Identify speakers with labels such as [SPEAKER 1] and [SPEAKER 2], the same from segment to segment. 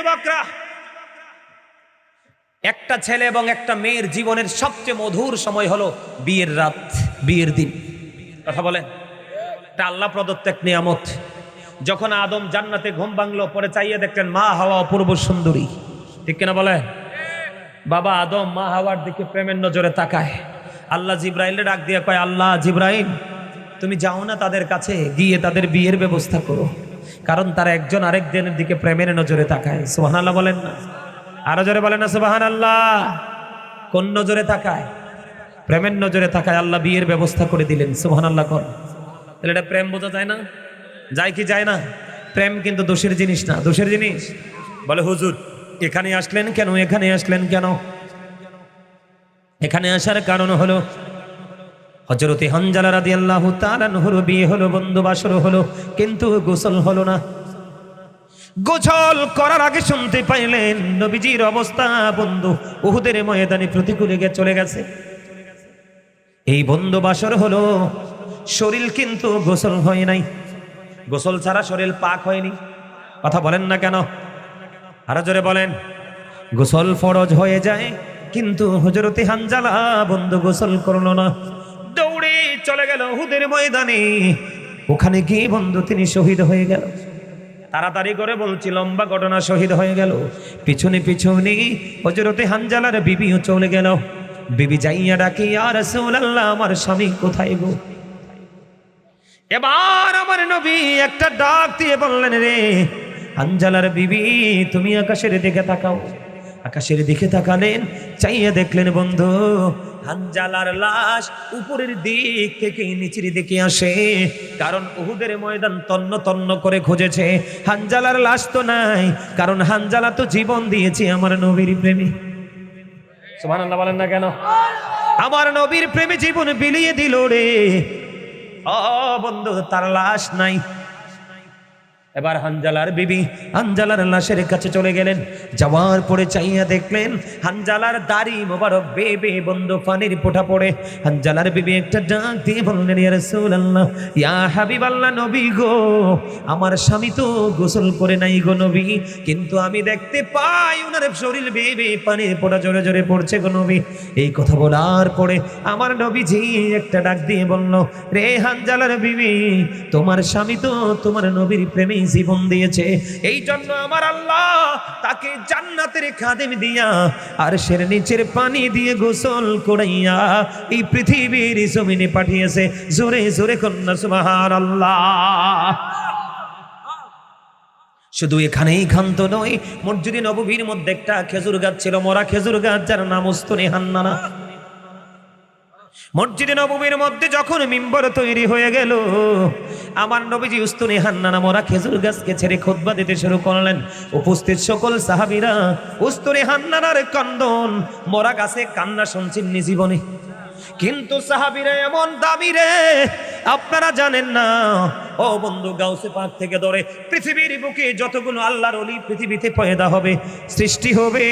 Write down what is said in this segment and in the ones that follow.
[SPEAKER 1] যুবকরা, একটা ছেলে এবং একটা মেয়ের জীবনের সবচেয়ে মধুর সময় হলো বিয়ের রাত, বিয়ের দিন। কথা বলেন? এটা আল্লাহ প্রদত্ত এক নিয়ামত। যখন আদম জান্নাতে ঘুম ভাঙলো, পরে চাইয়ে দেখলেন মা হাওয়া অপূর্ব সুন্দরী। ঠিক কিনা বলে বাবা আদম মা হাওয়ার দিকে প্রেমের নজরে তাকায়। আল্লাহ জিব্রাইলে ডাক দিয়ে কয়, আল্লাহ জিব্রাইল, তুমি যাও না তাদের কাছে, গিয়ে তাদের বিয়ের ব্যবস্থা করো। কারণ তারা একজন আরেকজনের দিকে প্রেমের নজরে তাকায়। সোহান আল্লাহ বলেন না? আরও জোরে বলেন না সোহান আল্লাহ কোন নজরে তাকায়? প্রেমের নজরে তাকায়। আল্লাহ বিয়ের ব্যবস্থা করে দিলেন সোহান আল্লাহ কর। তাহলে এটা প্রেম বোঝা যায় না? যায় কি যায় না? প্রেম কিন্তু দোষের জিনিস না। দোষের জিনিস? বলে, হুজুর, এখানে আসলেন কেন? এখানে আসলেন কেন? এখানে আসার কারণ হলো হজরতে হানজালা রাদি আল্লাহ তালানহর বিয়ে হলো, বন্ধু বাসর হলো, কিন্তু গোসল হলো না। গোসল করার আগে শুনতে পাইলেন নবীজির অবস্থা, বন্ধু, উহুদের ময়দানে প্রতিকূলে গিয়ে চলে গেছে। এই বন্ধু বাসর হলো, শরীর কিন্তু গোসল হয় নাই। গোসল ছাড়া শরীর পাক হয়নি। কথা বলেন না কেন? আরও জোরে বলেন। গোসল ফরজ হয়ে যায়, কিন্তু হজরতে হানজালা বন্ধু গোসল করল না। দৌড়ে চলে গেল হুদের ময়দানে। ওখানে গিয়ে বন্ধু তিনি শহীদ হয়ে গেল। তাড়াতাড়ি করে বলছি, লম্বা ঘটনা শহীদ হয়ে গেল। পিছনে পিছনে হজরতে হানজালার বিবিও চলে গেল। বিবি যাইয়া ডাকি আর রাসূলুল্লাহ, আমার স্বামী কোথায় গো? এবার আমার নবী একটা ডাক দিয়ে বললেন, রে হানজালার বিবি, তুমি আকাশের দিকে তাকাও। আকাশের দিকে তাকালেন, চাইয়া দেখলেন বন্ধু হানজালার লাশ উপরের দিক থেকে নিচের দিকে আসে। কারণ উহুদের ময়দান তন্ন তন্ন করে খুঁজেছে। হানজালার লাশ তো নাই, কারণ হানজালা তো জীবন দিয়েছে আমার নবীর প্রেমী। সুবহানাল্লাহ বলেন না কেন? আমার নবীর প্রেমে জীবন বিলিয়ে দিল রে। ও বন্ধু, তার লাশ নাই। এবার হানজালার বিবি হানজালার লাশের কাছে চলে গেলেন। যাওয়ার পরে চাইয়া দেখলেন, হানজালার দাড়ি মোবারক বে বে বন্ধু পানির পোটা পড়ে। হানজালার বিবি একটা ডাক দিয়ে বললেন, ইয়া রাসূলুল্লাহ, ইয়া হাবিবাল্লাহ নবী গো, আমার স্বামী তো গোসল করে নাই গো নবী, কিন্তু আমি দেখতে পাই ওনার শরীর বেবে পানির পোটা জোরে জোরে পড়ছে গো নবী। এই কথা বলার পরে আমার নবীজি একটা ডাক দিয়ে বলল, রে হানজালার বিবি, তোমার স্বামী তো তোমার নবীর প্রেমে জীবন দিয়েছে। এই জন্য আমার আল্লাহ তাকে জান্নাতের খাদেম দিয়া আর সের নিচের পানি দিয়ে গোসল করাইয়া এই পৃথিবীর জমিনে পাঠিয়েছে। জোরে জোরে কন্যা সুবহান আল্লাহ শুধু এখানেই ক্ষান্ত নয়, মসজিদে নববীর মধ্যে একটা খেজুর গাছ ছিল, মরা খেজুর গাছ, যার নাম উস্তনে হান্নানা। মসজিদে নবমীর মধ্যে যখন মিম্বর তৈরি হয়ে গেল, আমার নবীজি উস্তুনি হান্নানা মোরা খেজুর গাছকে ছেড়ে খোদবা দিতে শুরু করলেন। উপস্থিত সকল সাহাবিরা উস্তুনি হান্নানার কন্দন, মরা গাছে কান্না শুনছেন জীবনে কিন্তু সাহাবীরা এমন দাবি রে, আপনারা জানেন না। ও বন্ধু, গাউসে পাক থেকে ধরে পৃথিবীর বুকে যতগুলো আল্লাহর অলি পৃথিবীতে পয়দা হবে, সৃষ্টি হবে,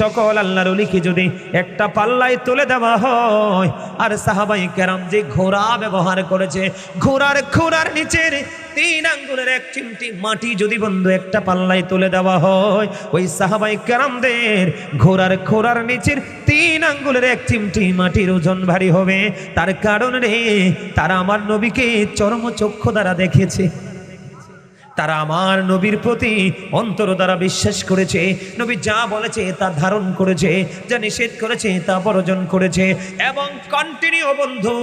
[SPEAKER 1] সকল আল্লাহর অলিকে যদি একটা পাল্লায় তুলে দেওয়া হয়, আর সাহাবাই কেরাম যে ঘোড়া ব্যবহার করেছে, ঘোড়ার ঘোড়ার নিচের তিন আঙ্গুলের এক চিমটি মাটি যদি বন্ধু একটা পাল্লায় তুলে দেওয়া হয়, ওই সাহাবাই কেরামদের ঘোড়ার ঘোড়ার নিচের তিন আঙ্গুলের এক চিমটি মাটির ওজন ভারী হবে। তার কারণ রে, তারা আমার নবীকে চরম চক্ষু দ্বারা দেখেছে। তারা আমার নবীর প্রতি অন্তর দ্বারা বিশ্বাস করেছে। নবী যা বলেছে তা ধারণ করেছে, যা নিষেধ করেছে তা বর্জন করেছে। এবং কন্টিনিউ বন্ধু,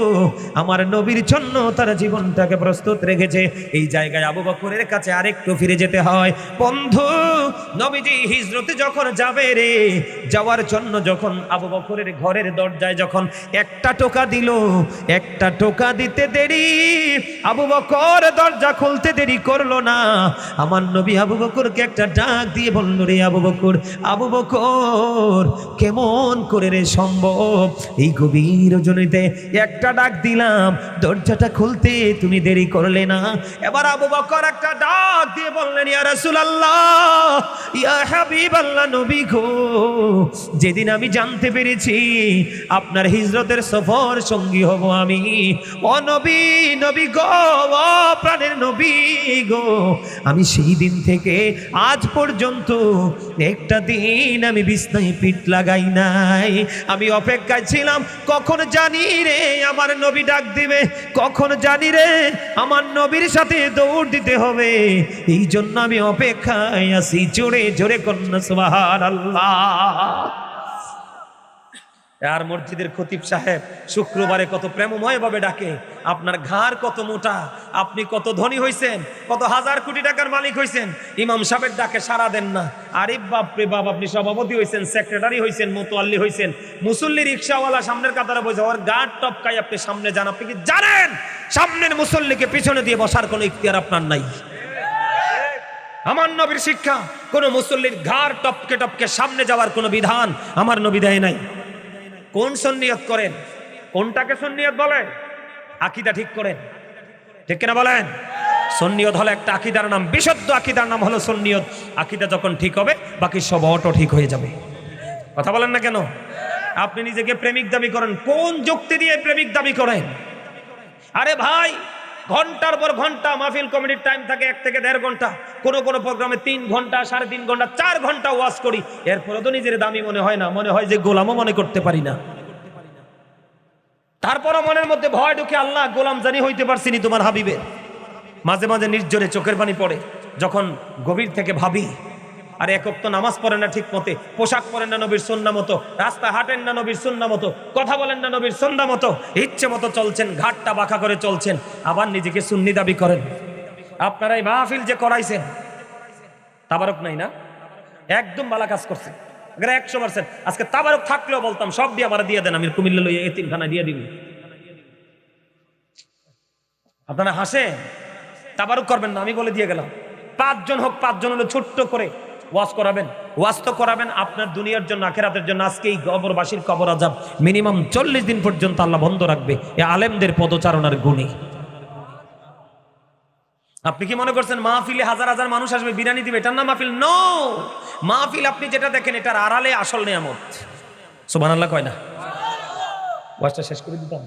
[SPEAKER 1] আমার নবীর জন্য তারা জীবনটাকে প্রস্তুত রেখেছে। এই জায়গায় আবু বকরের কাছে আরেকটু ফিরে যেতে হয়। বন্ধু, নবীজি হিজরতে যখন যাবে রে, যাওয়ার জন্য যখন আবু বকরের ঘরের দরজায় যখন একটা টোকা দিল, একটা টোকা দিতে দেরি, আবু বকর দরজা খুলতে দেরি করল না। আমার নবী আবু বকরকে একটা ডাক দিয়ে বলল, রে আবু বকর আবু বকর, কেমন করে রে সম্ভব? এই গভীর জনিতে একটা ডাক দিলাম, দরজাটা খুলতে তুমি দেরি করলে না। এবার আবু বকর একটা ডাক দিয়ে বললেন, ইয়া রাসূলুল্লাহ, ইয়া হাবিব আল্লাহ নবী গো, যেদিন আমি জানতে পেরেছি আপনার হিজরতের সফর সঙ্গী হব আমি। ও নবী নবী গো, ও প্রাণের নবী গো আমি সেই দিন থেকে আজ পর্যন্ত একটা দিন আমি বিছনায় পিঠ লাগাই নাই। আমি অপেক্ষায় ছিলাম, কখন জানি রে আমার নবী ডাক দিবে? কখন জানি রে আমার নবীর সাথে দৌড় দিতে হবে? এই জন্য আমি অপেক্ষায় আছি, জোরে জোরে কন্যা সুবাহার আল্লাহ আর মসজিদের খতিব সাহেব শুক্রবারে কত প্রেমময় ভাবে ডাকে, আপনার ঘাড় কত মোটা? আপনি কত ধনী হইছেন? কত হাজার কোটি টাকার মালিক হইছেন? ইমাম সাহেবের ডাকে সারা দেন না। আরে বাপ রে বাপ, আপনি সভাপতি হইছেন, সেক্রেটারি হইছেন, মোতোয়াল্লি হইছেন। মুসল্লি রিক্সাওয়ালা সামনের কাতারে বসে, ওর গাড় টপকাই আপনি সামনে যান। আপনি কি জানেন? সামনের মুসল্লিকে পিছনে দিয়ে বসার কোনো ইখতিয়ার আপনার নাই। আমার নবীর শিক্ষা, কোন মুসল্লির ঘাড় টপকে টপকে সামনে যাওয়ার কোনো বিধান আমার নবী দেয় নাই। কোন সন্নিয়ত করেন? কোনটাকে সন্নিয়ত বলে? আকিদা ঠিক করেন। ঠিক কিনা বলেন? সন্নিয়ত হলো একটা আকিদার নাম, বিশুদ্ধ আকিদার নাম হলো সন্নিয়ত। আকিদা যখন ঠিক হবে, বাকি সব অটো ঠিক হয়ে যাবে। কথা বলেন না কেন? আপনি নিজেকে প্রেমিক দাবি করেন। কোন যুক্তি দিয়ে প্রেমিক দাবি করেন? আরে ভাই ঘণ্টার পর ঘণ্টা মাহফিল কমিটির টাইম থাকে এক থেকে দেড় ঘণ্টা। কোন কোন প্রোগ্রামে তিন ঘণ্টা, সাড়ে তিন ঘণ্টা, চার ঘণ্টা ওয়াজ করি। এরপরে তো নিজের দামি মনে হয় না। মনে হয় যে গোলামও মনে করতে পারি না। তারপরও মনের মধ্যে ভয় ঢুকে, আল্লাহ, গোলাম জানি হইতে পারছিনি তোমার হাবিবের মাঝে মাঝে নির্জনে চোখের পানি পড়ে। যখন গভীর থেকে ভাবি আর একক তো নামাজ পড়েন না ঠিক মতে, পোশাক পরেন না নবীর সন্না মতো, রাস্তা হাঁটেন না নবীর সন্না মতো, কথা বলেন না নবীর সন্না মতো, ইচ্ছে মতো চলছেন, ঘাটটা বাঁকা করে চলছেন, আবার নিজেকে সুন্নি দাবি করেন। আপনারা এই মাহফিল যে করাইছেন, তাবারক নাই না? একদম বালা কাজ করছেন। একশো পার্সেন্ট আজকে তাবারক থাকলেও বলতাম, সব দিয়ে আমার দিয়ে দেন, আমি কুমিল্লা লইয়া এতিমখানা দিয়ে দিবি। আপনারা হাসেন, তাবারক করবেন না, আমি বলে দিয়ে গেলাম। পাঁচজন হোক, পাঁচজন হলে ছোট্ট করে ওয়াজ করাবেন, ওয়াজ তো করাবেন আপনার দুনিয়ার জন্য, আখেরাতের জন্য। আজকে এই কবরবাসীর কবর আজাব মিনিমাম চল্লিশ দিন পর্যন্ত আল্লাহ বন্ধ রাখবে, এ আলেমদের পদচারণার গুণী। আপনি কি মনে করছেন মাহফিলে হাজার হাজার মানুষ আসবে, বিরিয়ানি দিবে? এটার নাম মাহফিল? নো মাহফিল আপনি যেটা দেখেন, এটার আড়ালে আসল নিয়ামত। সুবান আল্লাহ কয় না? ওয়াজটা শেষ করে দিতাম?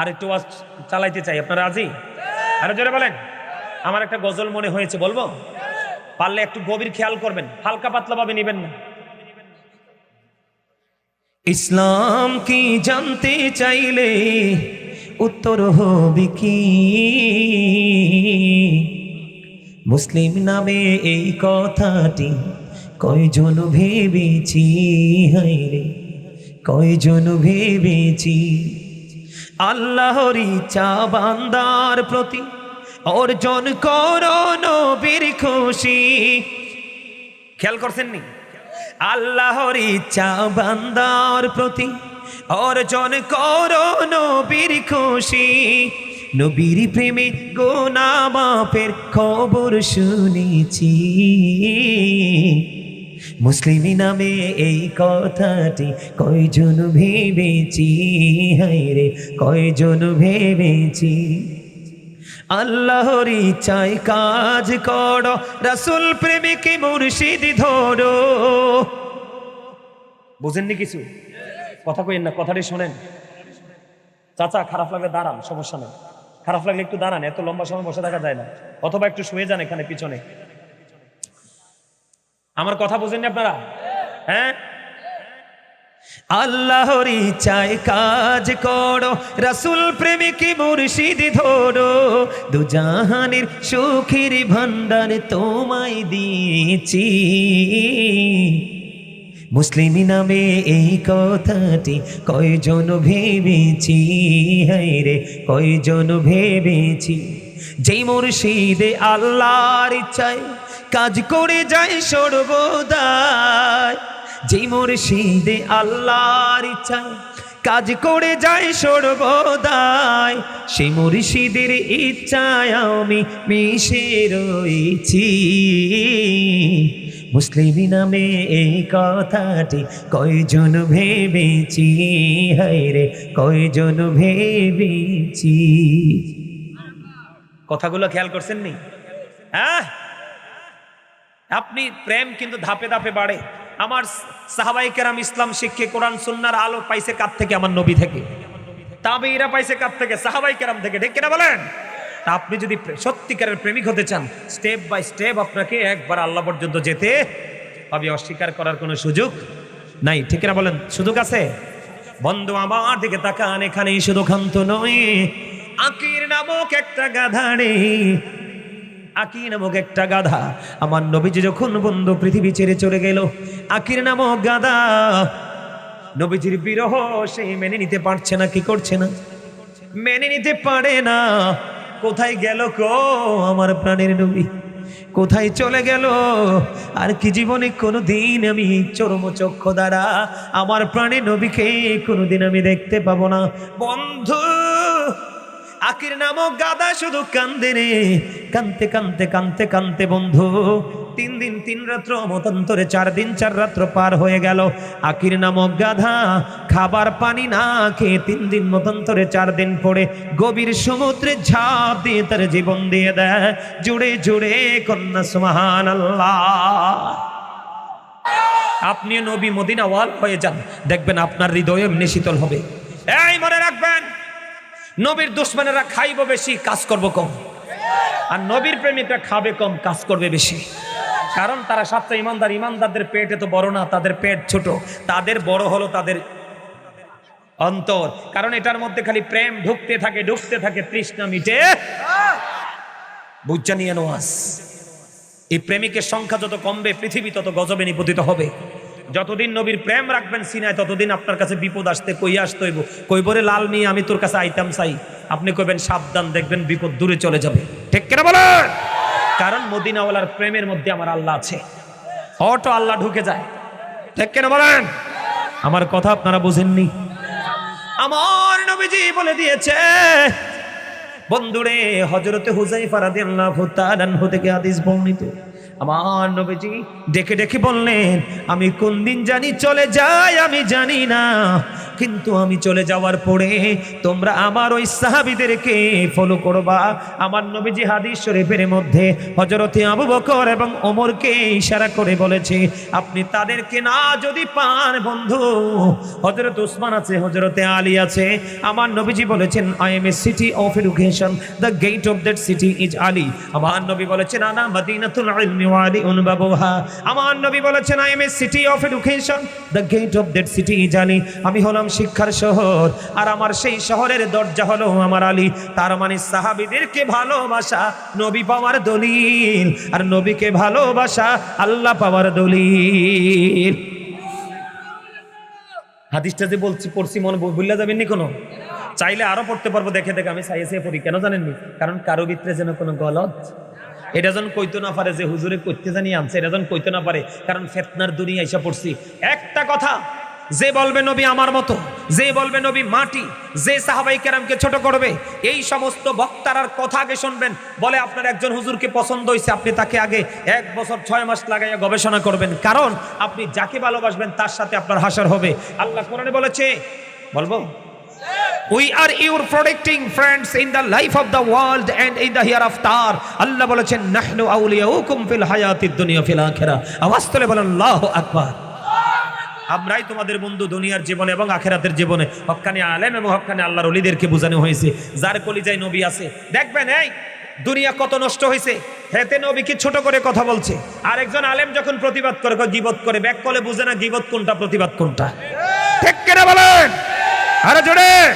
[SPEAKER 1] আর একটু ওয়াজ চালাইতে চাই, আপনারা রাজি? আরও জোরে বলেন। আমার একটা গজল মনে হয়েছে, বলব? পারলে একটু গভীর খেয়াল করবেন, হালকা পাতলা ভাবে নিবেন না। ইসলাম কি জানতে চাইলে উত্তর হবে কি? মুসলিম নামে এই কথাটি কয়জন ভেবেছি? হাইরে কয়জন ভেবেছি? আল্লাহর ইচ্ছা বান্দার প্রতি অর্জন করো খুশি। খেয়াল করছেন নি? আল্লাহর ইচ্ছা বান্দার প্রতি অর্জন করো নবীর খুশি। নবীর প্রেমে গোনা বাপের খবর শুনেছি। মুসলিম নামে এই কথাটি, কয়জন ভেবেছি? হাইরে কয়জন ভেবেছি? আল্লাহর ইচ্ছায় কাজ করো, রাসুল প্রেমিকে মুর্শিদ ধরো। বুঝেননি কিছু? কথা কইেন না, কথাটি শোনেন। চাচা, খারাপ লাগলে দাঁড়ান, সমস্যা নেই। খারাপ লাগলে একটু দাঁড়ান, এত লম্বা সময় বসে থাকা যায় না। অথবা একটু শুয়ে যান এখানে, পিছনে। আমার কথা বুঝেননি আপনারা? হ্যাঁ? আল্লাহর ইচ্ছায় কাজ করো, রাসুল প্রেমিকি মুর্শিদ ধরো। দুজাহানের সুখের ভান্ডার তোমায় দিয়েছি। মুসলিম নামে এই কথাটি কয়জন ভেবেছি? হাইরে কয়জন ভেবেছি? যেই মুর্শিদে আল্লাহর ইচ্ছায় কাজ করে যায় সর্বদায় যেই মুর্শিদে আল্লাহর ইচ্ছায় কাজ করে যায় সর্বদায় সেই মুর্শিদের ইচ্ছায় আমি মিশে রয়েছি। মুসলিম নামে এই কথাটি কয়জন ভেবেছি? হাইরে কয়জন ভেবেছি? কথাগুলো খেয়াল করছেন নি? হ্যাঁ? আপনি প্রেম কিন্তু ধাপে ধাপে বাড়ে। আমার সাহাবাই কেরাম ইসলাম শিক্ষে কোরআন সুন্নার আলো পাইছে কার থেকে? আমার নবী থেকে। তবে এরা পাইছে কার থেকে? সাহাবাই কেরাম থেকে। ঠিক কিনা বলেন? তা আপনি যদি সত্যিকারের প্রেমিক হতে চান স্টেপ বাই স্টেপ আপনাকে একবার আল্লাহ পর্যন্ত যেতে হবে। অস্বীকার করার কোনো সুযোগ নাই। ঠিক কিনা বলেন? সুযোগ আছে? বন্ধু, আমার দিকে তাকান। এখানেই শুধু খান্ত নয় আকির নামক একটা গাধা নেই আকির নামক একটা গাধা। আমার নবীজি যখন বন্ধু পৃথিবী ছেড়ে চলে গেল, আকির নামক গাধা নবীজির বিরহ সে মেনে নিতে পারছে না, কি করছে না? মেনে নিতে পারে না। কোথায় গেল কো আমার প্রাণের নবী? কোথায় চলে গেল? আর কি জীবনে কোনো দিন আমি চরম চক্ষু দ্বারা আমার প্রাণের নবীকে কোনোদিন আমি দেখতে পাবো না। বন্ধু আকির নামক গাদা শুধু কান্দে রে। কানতে কানতে কানতে কানতে বন্ধু, তিন দিন, তিন রাত্র মতান্তরে চার দিন, চার রাত্র পার হয়ে গেল। আকির নামক গাধা খাবার পানি না খেয়ে তিন দিন মতান্তরে, চার দিন পরে গভীর সমুদ্রে ঝাঁপ দিয়ে তার জীবন দিয়ে দেয়। জুড়ে জুড়ে কন্যা সুমাহান আল্লাহ আপনি নবী মদিনাওয়াল হয়ে যান। দেখবেন আপনার হৃদয় এমনি শীতল হবে। এই মনে রাখবেন নবীর দুশ্মনেরা খাইব বেশি, কাজ করব কম। আর নবীর প্রেমিকরা খাবে কম, কাজ করবে বেশি। কারণ তারা সবচেয়ে ইমানদার। ইমানদারদের পেটে তো বড় না, তাদের পেট ছোট। তাদের বড় হলো তাদের অন্তর। কারণ এটার মধ্যে খালি প্রেম ঢুকতে থাকে ঢুকতে থাকে, তৃষ্ণা মিটে। বুঝা নিয়ে এই প্রেমিকের সংখ্যা যত কমবে, পৃথিবী তত গজবে নিপতিত হবে। যতদিন নবীর প্রেম রাখবেন সিনায় ততদিন আপনার কাছে বিপদ আসতে কই আসতে হইব কইবরে লাল মিয়া আমি তোর কাছে আইতাম চাই। আপনি কইবেন সাবধান দেখবেন বিপদ দূরে চলে যাবে। ঠিক কেনা বলেন? কারণ মদিনাওয়ালার প্রেমের মধ্যে আমার আল্লাহ আছে। অটো আল্লাহ ঢুকে যায়। ঠিক কেনা বলেন? আমার কথা আপনারা বুঝেননি? আমার নবীজি বলে দিয়েছে বন্ধুরে হজরতে হুজাইফা রাদিয়াল্লাহু তাআলা থেকে হাদিস বর্ণিত। আমার নবীজি ডেকে ডেকে বললেন আমি কোন দিন জানি চলে যাই আমি জানি না। কিন্তু আমি চলে যাওয়ার পরে তোমরা আমার ওই সাহাবীদেরকে ফলো করবা। আমার নবীজি হাদিস শরীফের মধ্যে হজরতে আবু বকর এবং ওমরকে ইশারা করে বলেছে, আপনি তাদেরকে না যদি পান বন্ধু। হজরত উসমান আছে হজরতে আলী আছে। আমার নবীজি বলেছেন I am a city of education the gate of that city is Ali আমার নবী বলেছেন, আনা মদিনাতুল ইলমি ওয়া আলী উনবাবুহা আমার নবী বলেছেন I am a city of education the gate of that city is Ali আমি হলাম শিক্ষার শহর। আর আমার সেই শহরের দরজা হলো আমার আলী। তার মানে সাহাবীদেরকে ভালোবাসা নবী পাওয়ার দলিল। আর নবীকে ভালোবাসা আল্লাহ পাওয়ার দলিল। হাদিসটা যে বলছি, পড়ছি, মনে ভুলে যাবেন নি কোনো? চাইলে আরও পড়তে পারব, দেখে দেখে। আমি চাইছে পড়ি, কেন জানেননি? কারণ কারও ভিতরে যেন কোনো গলত এটা যেন কইতে না পারে যে হুজুরে করতে জানি আনছে, এটা যেন কইতে না পারে। কারণ ফেতনার দুনিয়া এসে পড়ছি। একটা কথা যে বলবে নবী আমার মতো, যে বলবে নবী মাটি, যে সাহাবাই কেরামকে ছোট করবে, এই সমস্ত বক্তারার কথা আগে শুনবেন। বলে আপনার একজন হুজুরকে পছন্দ হয়েছে আপনি তাকে আগে এক বছর ছয় মাস লাগাইয়া গবেষণা করবেন। কারণ আপনি যাকে ভালোবাসবেন তার সাথে আপনার হাসার হবে। আল্লাহ কোরআনে বলেছে, বলব we are your protecting friends in the life of the world and in the hereafter Allah বলেছেন, নাহনু আউলিয়াউকুম ফিল হায়াতিদ দুনিয়া ফিল আখিরা। আওয়াজ তুলে বলেন, আল্লাহু আকবার। আমরাই তোমাদের বন্ধু দুনিয়ার জীবনে এবং আখেরাতের জীবনে। হক্কানি আলেম এবং হক্কানি আল্লাহর অলিদেরকে বোঝানো হয়েছে। যার কলিজায় নবী আছে। দেখবেন এই দুনিয়া কত নষ্ট হয়েছে। হেতে নবী কি ছোট করে কথা বলছে। আর একজন আলেম যখন প্রতিবাদ করে গিবত করে ব্যাক কলে বুঝে না গিবত কোনটা প্রতিবাদ কোনটা। ঠিক কেনা বলেন? আরে জোরে।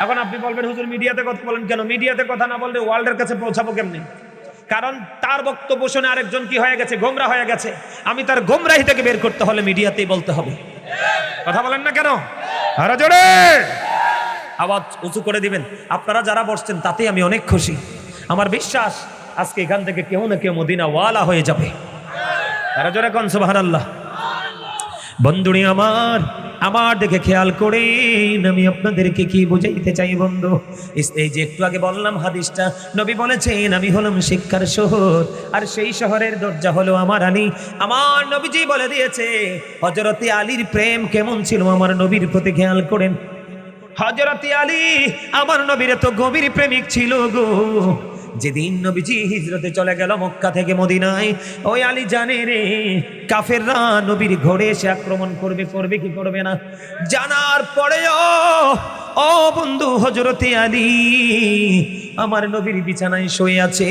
[SPEAKER 1] এখন আপনি বলবেন হুজুর মিডিয়াতে কথা বলেন কেন? মিডিয়াতে কথা না বললে ওয়ার্ল্ডের কাছে পৌঁছাবো কেমনি? কারণ তার বক্তব্য শুনে আরেকজন কি হয়ে গেছে? গোমরা হয়ে গেছে। আমি তার গোমরাহি থেকে বের করতে হলে মিডিয়াতেই বলতে হবে। কথা বলেন না কেন? জোরে! আওয়াজ উঁচু করে দিবেন। আপনারা যারা বসছেন, তাতেই আমি অনেক খুশি। আমার বিশ্বাস, আজকে এখান থেকে কেউ না কেউ মদিনা ওয়ালা হয়ে যাবে। আরে জোরে কন, সুবহানাল্লাহ। বন্ধুরি আমার আমার দেখে খেয়াল করেন, আমি আপনাদেরকে কি বুঝাইতে চাই বন্ধু? এই যে একটু আগে বললাম হাদিসটা, নবী বলেছেন, আমি হলাম শিক্ষার শহর, আর সেই শহরের দরজা হলো আমার আলী। আমার নবীজি বলে দিয়েছে হজরতে আলীর প্রেম কেমন ছিল আমার নবীর প্রতি খেয়াল করেন। হজরতে আলী, আমার নবীর এত গভীর প্রেমিক ছিল গো। যেদিন নবীজি হিজরতে চলে গেল মক্কা থেকে মদিনায়, ওই আলী জানে রে, কাফেররা নবীর ঘরে এসে আক্রমণ করবে করবে কি করবে না? জানার পরেও, ও বন্ধু হজরতে আলী, আমার নবীর বিছানায় শুয়ে আছে,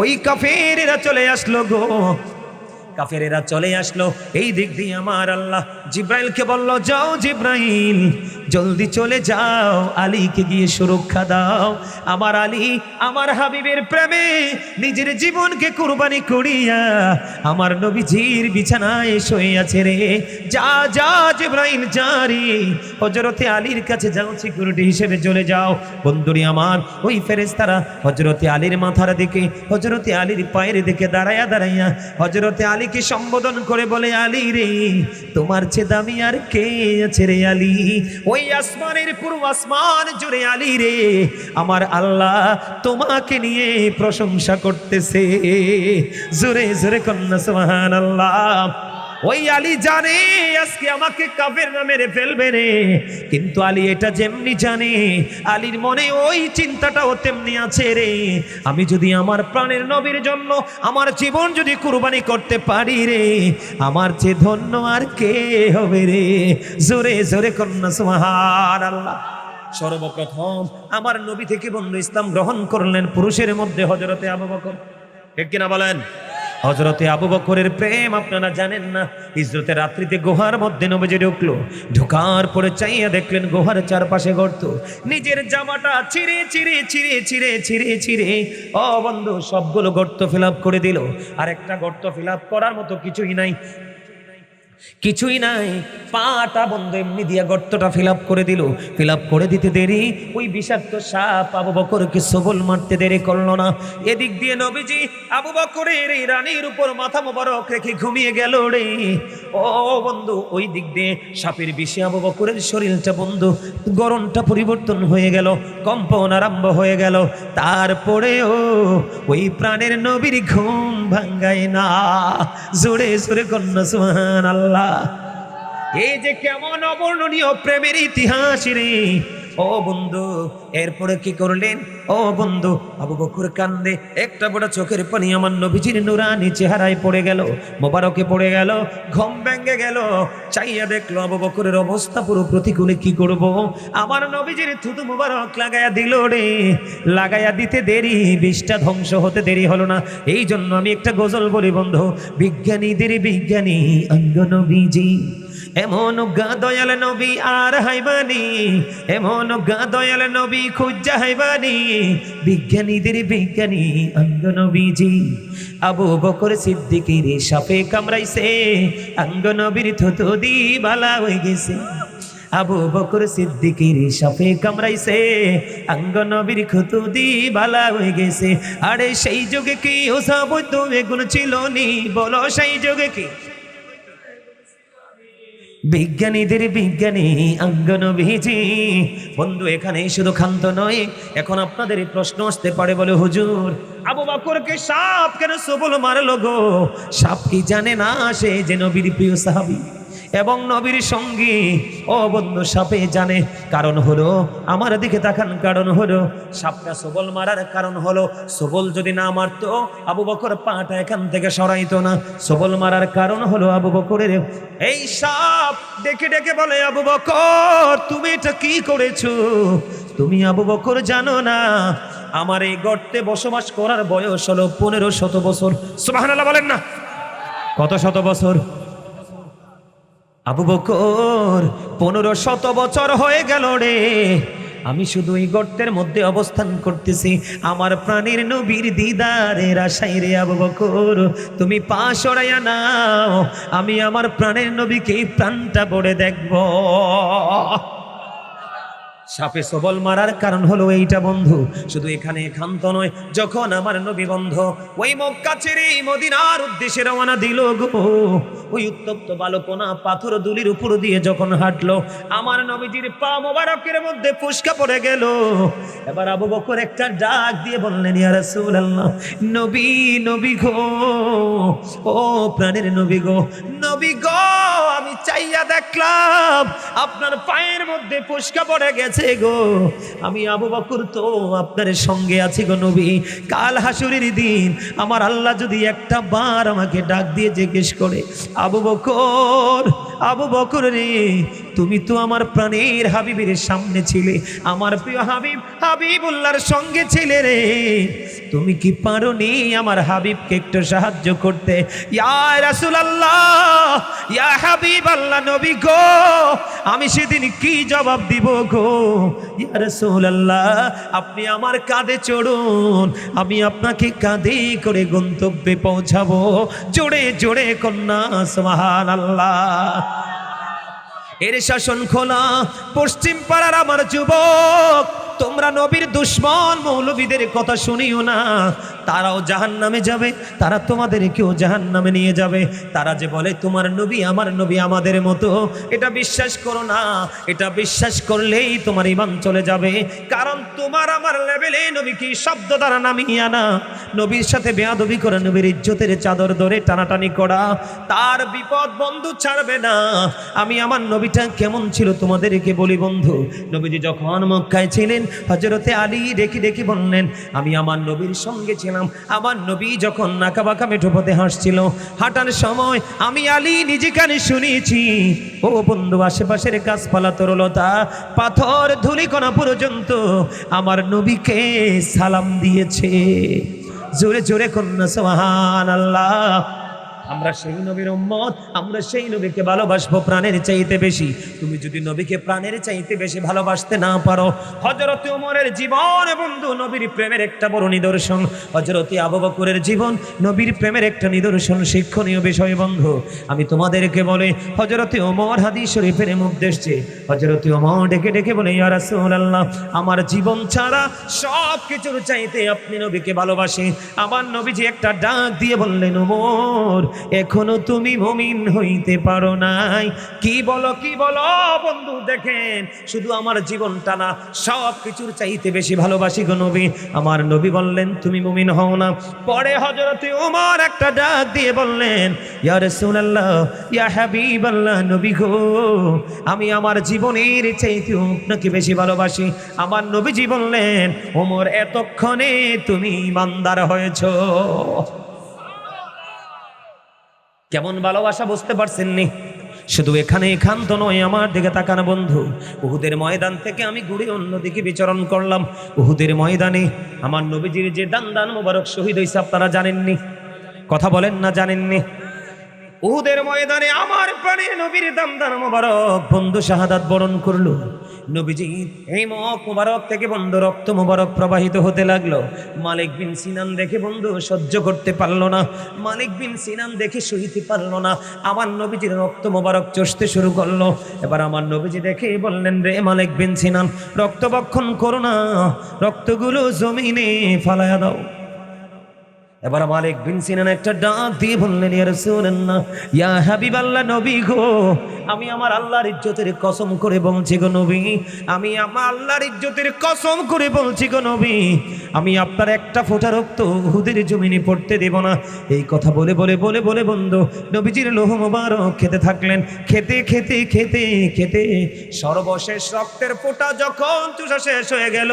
[SPEAKER 1] ওই কাফেরেরা চলে আসলো গো। কাফেরেরা চলে আসলো, এই দিক দিয়ে আমার আল্লাহ জিব্রাইলকে বলল, যাও জিব্রাইল জলদি চলে যাও, আলীকে গিয়ে সুরক্ষা দাও। আমার আলী, আমার হাবিবের প্রেমে নিজের জীবনকে কুরবানি করিয়া আমার নবীজির বিছানায় শুয়ে আছে রে। যা যা, জিব্রাইল যা রে হজরতে আলীর কাছে যাও, সিকিউরিটি হিসেবে চলে যাও। বন্ধুরি আমার, ওই ফেরেস্তারা হজরতে আলীর মাথার দিকে হজরতে আলীর পায়ের দিকে দাঁড়াইয়া দাঁড়াইয়া হজরতে আলীকে সম্বোধন করে বলে, আলী রে, তোমার চেয়ে দামি আর কে আছে রে আলী? ওই আসমানের পুরো আসমান জুড়ে আলী রে, আমার আল্লাহ তোমাকে নিয়ে প্রশংসা করতেছে। জোরে জোরে কন্যা আল্লাহ ওই আলী জানে, আজকে আমাকে কাফের না মেরে ফেলবে রে। কিন্তু আলী এটা যেমনি জানে, আলীর মনে ওই চিন্তাটাও তেমনি আছে রে। আমি যদি আমার প্রাণের নবীর জন্য আমার জীবন যদি কুরবানি করতে পারি রে, আমার যে ধন্য আর কে হবে রে? জোরে জোরে কন্যা সুহার আল্লাহ সর্বপ্রথম আমার নবী থেকে বন্ধু ইসলাম গ্রহণ করলেন পুরুষের মধ্যে হজরতে আবু বকর। ঠিক কিনা বলেন? হজরতে আবু বকরের প্রেম আপনারা জানেন না। ইজরতে রাত্রিতে গুহার মধ্যে নবজে ঢুকলো। ঢুকার পরে চাইয়া দেখলেন গুহার চারপাশে গর্ত। নিজের জামাটা ছিঁড়ে ছিঁড়ে ছিঁড়ে ছিঁড়ে ছিঁড়ে ছিঁড়ে বন্ধু সবগুলো গর্ত ফিল করে দিল। আর একটা গর্ত ফিল করার মতো কিছুই নাই। কিছুই নাই। পাটা বন্ধ এমনি দিয়া গর্তটা ফিল করে দিল। ফিল করে দিতে দেরি। ওই বিষাক্ত সাপ আবু বকরকে সবল মারতে দেরি করল না। এদিক দিয়ে নবীজি আবু বকরের এই রানীর উপর মাথা মোবারক রেখে ঘুমিয়ে গেল রে। ও বন্ধু, ওই দিক দিয়ে সাপের বিষে আবু বকরের শরীরটা বন্ধু গরমটা পরিবর্তন হয়ে গেল, কম্পন আরম্ভ হয়ে গেল। তারপরেও ওই প্রাণের নবীর ঘুম ভাঙ্গায় না। জোরে জোরে কন্যা সুহান আল্লাহ এই যে কেমন অবর্ণনীয় প্রেমের ইতিহাস রে। ও বন্ধু, এরপরে কি করলেন? ও বন্ধু, আবু বকুর কান্দে, একটা বড় চোখের পানি আমার নবীজির নুরানি চেহারায় পড়ে গেল, মোবারকে পড়ে গেল, ঘম ভেঙে গেল। চাইয়া দেখল আবু বকুরের অবস্থা পুরো প্রতিকূলে, কি করব? আমার নবীজির থুতু মোবারক লাগাইয়া দিল রে। লাগাইয়া দিতে দেরি বিষটা ধ্বংস হতে দেরি হলো না। এই জন্য আমি একটা গজল বলি বন্ধু, বিজ্ঞানীদের বিজ্ঞানী অঙ্গ নবীজি এমন গা দয়াল নবী আর হাইবানি, এমন গা দয়াল নবী খুঁজা হাইবানি, বিজ্ঞানীদের বিজ্ঞানী অঙ্গ নবীজি। আবু বকর সিদ্দিকির সাপে কামড়াইছে, অঙ্গ নবীর থুতু দি বালা হয়ে গেছে। আবু বকর সিদ্দিকির সাপে কামড়াইছে, অঙ্গ নবীর খুতু দি বালা হয়ে গেছে। আরে সেই যুগে কি ও সব তুমি গুণ ছিল নি? বলো সেই যুগে কি? বিজ্ঞানীদের বিজ্ঞানী, অঙ্গনবীজি। বন্ধু এখানে শুধু খান্ত নয়, এখন আপনাদের প্রশ্ন আসতে পারে বলে হুজুর। আবু বকরকে সাপ কেন সবল মারলো গো? সাপ কি জানে না সে যে নবীর প্রিয় সাহাবী? এবং নবীর সঙ্গী, ও বন্ধু, সাপে জানে কারণ হলো, আমার দিকে তাকান কারণ হলো, সাপটা সবল মারার কারণ হলো, সবল যদি না মারতো, আবু বকর পাটা এখান থেকে সরাইত না। সবল মারার কারণ হলো আবু বকরের, এই সাপ! ডেকে ডেকে বলে, আবু বকর, তুমি এটা কি করেছ? তুমি আবু বকর জানো না, আমার এই গর্তে বসবাস করার বয়স হলো পনেরো শত বছর। সুবহানাল্লাহ বলেন না। কত শত বছর? আবু বকর, পনেরো শত বছর হয়ে গেল রে। আমি শুধু এই গর্তের মধ্যে অবস্থান করতেছি। আমার প্রাণীর নবীর দিদারের আশাই রে আবু বকর, তুমি পা সরাইয়া নাও। আমি আমার প্রাণের নবীকে প্রাণটা পড়ে দেখব। সাপে সবল মারার কারণ হলো এইটা বন্ধু, শুধু এখানে একান্ত নয়, যখন আমার নবী বন্ধ, ওই মক্কা ছেড়ে মদিনার উদ্দেশ্যে রওনা দিল গো। ওই উত্তপ্ত বালকোনা পাথর দুলির উপর দিয়ে যখন হাঁটলো, আমার নবীজির পা মোবারকের মধ্যে ফুসকা পড়ে গেল। এবার আবু বকর একটা ডাক দিয়ে বললেন, ইয়া রাসূলুল্লাহ, নবী নবী গো, ও প্রাণের নবী গো নবী গো, আমি চাইয়া দেখলাম আপনার পায়ের মধ্যে পুষ্কা পড়ে গেছে। গো। আমি আবু বকর তো আপনার সঙ্গে আছি গো নবী। কাল হাসুরের দিন আমার আল্লাহ যদি একটা বার আমাকে ডাক দিয়ে জিজ্ঞেস করে, আবু বকর আবু বকর রে তুমি তো আমার প্রাণের হাবিবের সামনে ছিলে, আমার প্রিয় হাবিব, হাবিবুল্লাহর সঙ্গে ছিলে রে। তুমি কি পারো নি আমার হাবিবকে একটু সাহায্য করতে? ইয়া রাসূলুল্লাহ, ইয়া হাবিব আল্লাহ নবী গো, আমি সেদিন কি জবাব দিব গো? ইয়া রাসূলুল্লাহ, আপনি আমার কাঁধে চড়ুন, আমি আপনাকে কাঁধে করে গন্তব্যে পৌঁছাবো। জোরে জোরে কন্যা, সুবহানাল্লাহ। এর শাসন খোলা পশ্চিম পাড়ার আমার যুবক। তোমরা নবীর দুশ্মন, মৌলবীদের কথা শুনিও না। তারাও জাহান নামে যাবে, তারা তোমাদেরকেও জাহান নামে নিয়ে যাবে। তারা যে বলে, তোমার নবী আমার নবী আমাদের মতো। এটা বিশ্বাস করো না, এটা বিশ্বাস করলেই তোমার ইমান চলে যাবে। কারণ তোমার আমার লেভেলে নবী কি শব্দ দ্বারা নামিয়ে আনা? নবীর সাথে বেয়াদবি করে নবীর ইজ্জতের চাদর ধরে টানাটানি করা, তার বিপদ বন্ধু ছাড়বে না। আমি আমার নবীটা কেমন ছিল তোমাদেরকে বলি বন্ধু। নবীজি যখন মক্কায় ছিলেন হজরতে আলী দেখি দেখি বললেন, আমি আমার নবীর সঙ্গে ছিলাম। আমার নবী যখন নাকা বাঁকা মেঠো পথে হাসছিল হাঁটার সময় আমি আলী নিজে কানে শুনেছি, ও বন্ধু, আশেপাশের গাছপালা, তরলতা, পাথর, ধুলিকণা পর্যন্ত আমার নবীকে সালাম দিয়েছে। জোরে জোরে কন্যা সোহান আল্লাহ আমরা সেই নবীর উম্মত, আমরা সেই নবীকে ভালোবাসবো প্রাণের চাইতে বেশি। তুমি যদি নবীকে প্রাণের চাইতে বেশি ভালোবাসতে না পারো হজরত উমরের জীবন বন্ধু নবীর প্রেমের একটা বড় নিদর্শন। হজরতি আবু বকরের জীবন নবীর প্রেমের একটা নিদর্শন। শিক্ষণীয় বিষয় বন্ধু, আমি তোমাদেরকে বলে হজরতে ওমর হাদিস শরীফের মুখ দেখছে। হজরতে ওমর ডেকে ডেকে বলে, ইয়া রাসূলুল্লাহ, আমার জীবন ছাড়া সব কিছুর চাইতে আপনি নবীকে ভালোবাসে আমার নবীজি একটা ডাক দিয়ে বললেন ওমর এখনও তুমি মমিন হইতে পারো নাই। কি বলো কি বলো? বন্ধু, দেখেন, শুধু আমার জীবনটা না সব কিছুর চাইতে বেশি ভালোবাসি গো নবী। আমার নবী বললেন, তুমি মুমিন হও না। পরে হজরতে উমর একটা ডাক দিয়ে বললেন, ইয়া রাসূলুল্লাহ, ইয়া হাবিবাল্লাহ নবী গো, আমি আমার জীবনের চাইতে আপনাকে বেশি ভালোবাসি। আমার নবীজি বললেন ওমর এতক্ষণে তুমি ইমানদার হয়েছো। কেমন ভালোবাসা বুঝতে পারছেননি? শুধু এখানে এখান্ত নয়, আমার দিকে তাকানো বন্ধু। উহুদের ময়দান থেকে আমি ঘুরে অন্যদিকে বিচরণ করলাম। উহুদের ময়দানে আমার নবীজির যে দান দান মোবারক শহীদ হয়েছে আপনারা জানেননি? কথা বলেন না, জানেননি? উহুদের ময়দানে আমার প্রাণে নবীর দান দান মোবারক বন্ধু শাহাদাত বরণ করল। নবীজি, এই মক মোবারক থেকে বন্ধু, রক্ত মোবারক প্রবাহিত হতে লাগল। মালিক বিন সিনান দেখে বন্ধু, সহ্য করতে পারল না। মালিক বিন সিনান দেখে সহিতে পারল না। আমার নবীজির রক্ত মোবারক চষতে শুরু করল। এবার আমার নবীজি দেখে বললেন, রে মালিক বিন সিনান রক্তবক্ষণ করো না। রক্তগুলো জমিনে ফালায়া দাও। এবার মালিক বিন সিনান একটা ডাক দিয়ে বললেন, ইয়া রাসূলুল্লাহ, ইয়া হাবিবাল্লাহ নবী গো, আমি আমার আল্লাহর ইজ্জতের কসম করে বলছি গো নবী, আমি আমার আল্লাহর ইজ্জতের কসম করে বলছি গো নবী, আমি আপনার একটা ফোঁটা রক্ত হুদের জমিনে পড়তে দেব না। এই কথা বলে বলে বলে বলে বন্ধু, নবীজির লোহ মোবারক খেতে থাকলেন। খেতে খেতে খেতে খেতে সর্বশেষ রক্তের ফোঁটা যখন চুষা শেষ হয়ে গেল,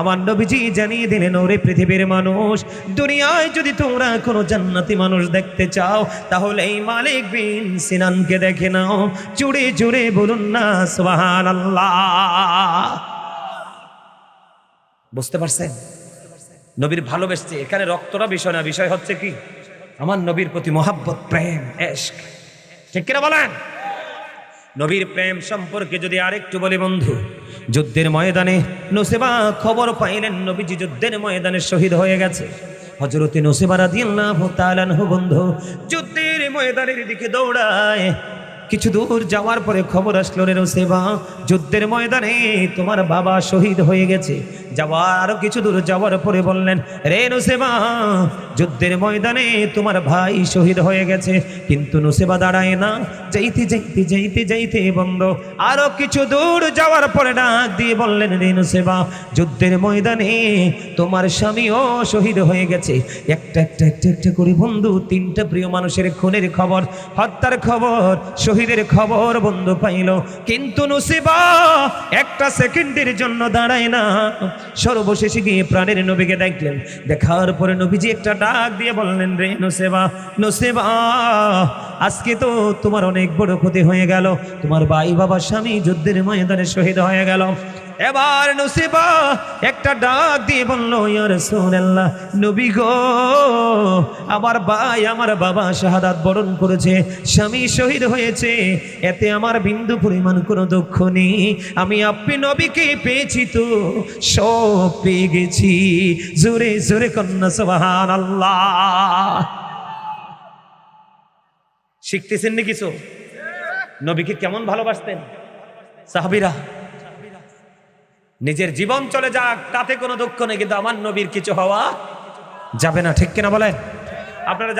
[SPEAKER 1] আমার নবীজি জানিয়ে দিলেন, ওরে পৃথিবীর মানুষ, দুনিয়ায় যদি তোমরা কোনো জান্নাতি মানুষ দেখতে চাও, তাহলে এই মালিক বিন সিনানকে দেখে নাও। জুড়ে জুড়ে বলুন না সোহান আল্লাহ বুঝতে পারছেন? নবীর ভালোবেসছে। এখানে রক্তটা বিষয় না, বিষয় হচ্ছে কি? আমার নবীর প্রতি মহাব্বত, প্রেম ঠিক কিনা বলেন? নবীর প্রেম সম্পর্কে যদি আরেকটু বলি বন্ধু, যুদ্ধের ময়দানে নসেবা খবর পাইলেন নবীজি, যুদ্ধের ময়দানে শহীদ হয়ে গেছে। হজরতে নসেবা রাদিয়াল্লাহু তাআলা আনহু বন্ধু যুদ্ধের ময়দানের দিকে দৌড়ায়। কিছু দূর যাওয়ার পরে খবর আসলো রে নসেবা যুদ্ধের ময়দানে তোমার বাবা শহীদ হয়ে গেছে। যাওয়ার আরও কিছু দূর যাওয়ার পরে বললেন, রে নুসেবা যুদ্ধের ময়দানে তোমার ভাই শহীদ হয়ে গেছে। কিন্তু নুসেবা দাঁড়ায় না। যাইতে যাইতে যাইতে যাইতে বন্ধ। আরও কিছু দূর যাওয়ার পরে ডাক দিয়ে বললেন, রে নুসেবা যুদ্ধের ময়দানে তোমার স্বামীও শহীদ হয়ে গেছে। একটা একটা একটা একটা করে বন্ধু, তিনটা প্রিয় মানুষের খুনের খবর, হত্যার খবর শহীদের খবর বন্ধু পাইল, কিন্তু নসিবা একটা সেকেন্ডের জন্য দাঁড়ায় না। সর্বশেষে গিয়ে প্রাণের নবীকে দেখলেন। দেখার পরে নবীজি একটা ডাক দিয়ে বললেন, রে নসেবা নসেবা, আজকে তো তোমার অনেক বড় ক্ষতি হয়ে গেল। তোমার ভাই বাবা স্বামী যুদ্ধের ময়দানে শহীদ হয়ে গেল। এবার নসিবা একটা ডাক দিয়ে বলল, ইয়া রাসূলুল্লাহ, নবী গো, আমার ভাই আমার বাবা শাহাদাত বরণ করেছে, স্বামী শহীদ হয়েছে, এতে আমার বিন্দু পরিমাণ কোনো দুঃখ নেই, আমি আপনি নবীকে পেয়েছি তো, সব পেয়ে গেছি। জোরে জোরে কন্যা সুবহান আল্লাহ শিখতেছেন নি কিছু নবীকে কেমন ভালোবাসতেন? সাহাবিরা নিজের জীবন চলে যাক, তাতে কোনো দুঃখ নেই, কিন্তু আমার নবীর কিছু হওয়া যাবে না, ঠিক কিনা বলেন? আপনারা